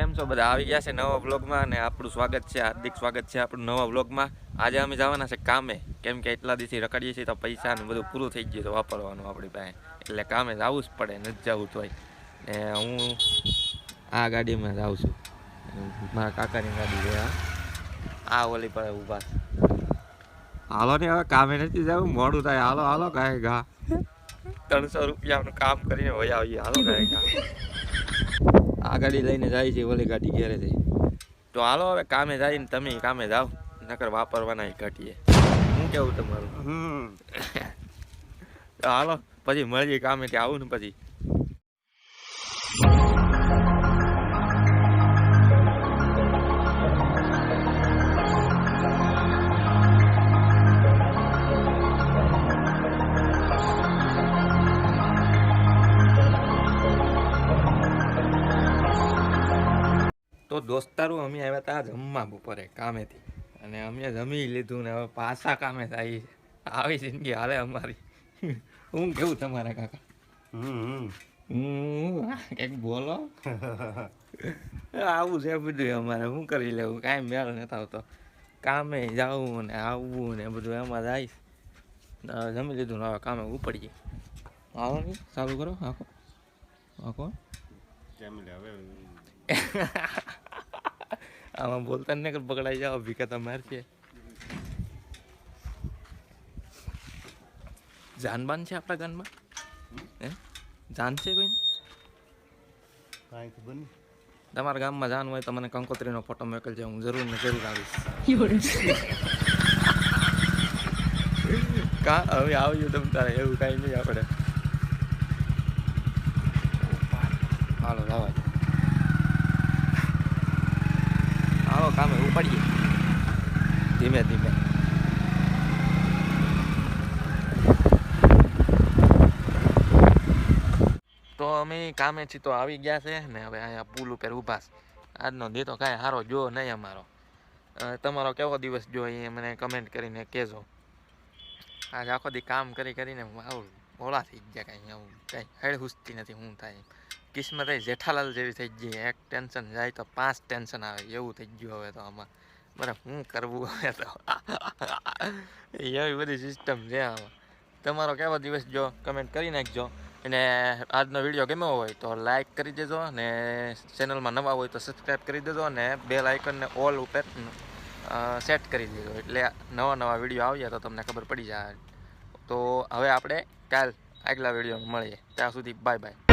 કેમ છો બધા? આવી ગયા છે નવા વ્લોગમાં અને આપણું સ્વાગત છે, હાર્દિક સ્વાગત છે આપણું નવા વ્લોગમાં. આજે અમે જવાના છે કામે. કેમ કે એટલા દિવસથી રખડીએ છીએ તો પૈસા ને બધું પૂરું થઈ ગયું તો વાપરવાનું આપણી પાસે. એટલે કામે જવું જ પડે નથી જવું તોય ને હું આ ગાડીમાં જાઉં છું. મારા કાકાની ગાડી છે આ. ઓલી પર ઊભા હાલો ને, હવે કામે નથી જવું, મોડું થાય. હાલો હાલો કાંઈ ઘા. ત્રણસો રૂપિયાનું કામ કરીને વયા આવીએ. હાલો કાંઈ ઘા. આ ગાડી લઈને જાય છે ઓલી ગાડી ઘેરે છે તો હાલો હવે કામે જઈને તમે કામે જાઓ નકર વાપરવાના ઘટીએ. હું કેવું તમારું? હાલો પછી મળીએ કામે ત્યાં આવું ને પછી. તો દોસ્તારો અમે આવ્યા હતા જમવા બપોરે કામેથી. અને અમે જમી લીધું ને હવે પાછા કામે થાય આવી જિંદગી હાલે અમારી. હું કેવું તમારા કાકા? હમ કંઈક બોલો. આવું છે બધું અમારે. શું કરી લેવું? કાંઈ મેળ નથી આવતો. કામે જવું ને આવવું ને બધું એમાં જાય જમી લીધું ને હવે કામે ઉપડીએ. આવો ને ચાલુ કરો. આખો આખો આમાં બોલતા ને કે પકડાઈ જાઓ ભીખા તમારે છે. જાનબાન છે આપણા ગામમાં હે? જાન છે કોઈ કાંઈ ખબર નહીં. તમારા ગામમાં જાન હોય તો મને કંકોત્રીનો ફોટો મોકલજો હું જરૂર ને જરૂર આવીશ. કા હવે આવ્યું તમ તારે એવું કાંઈ નહીં આપણે. હાલો જવા હાલો કામે ઉપાડીએ ધીમે ધીમે. તો અમે કામેથી તો આવી ગયા છે ને હવે અહીંયા પુલ ઉપર ઊભા છે. આજનો દી તો કાંઈ સારો જો નહીં અમારો. તમારો કેવો દિવસ જો એ મને કમેન્ટ કરીને કહેજો. આજે આખો દી કામ કરી કરીને આવું ઓળા થઈ ગયા કાંઈ આવું કાંઈ હેડ હુસતી નથી હું થાય કિસ્મત જેઠાલાલ જેવી થઈ ગઈ. એક ટેન્શન, જાય તો પાંચ ટેન્શન આવે. એવું થઈ ગયું હવે તો આમાં. બરાબર શું કરવું હવે તો? એવી બધી સિસ્ટમ છે આમાં. તમારો કેવો દિવસ જો? કમેન્ટ કરી નાખજો. અને આજનો વીડિયો ગમ્યો હોય તો લાઇક કરી દેજો અને ચેનલમાં નવા હોય તો સબસ્ક્રાઈબ કરી દેજો અને બેલ આઇકનને ઓલ ઉપર સેટ કરી દેજો. એટલે નવા નવા વીડિયો આવ્યા તો તમને ખબર પડી જાય. તો હવે આપણે કાલ આગલા વિડીયોમાં મળીએ. ત્યાં સુધી બાય બાય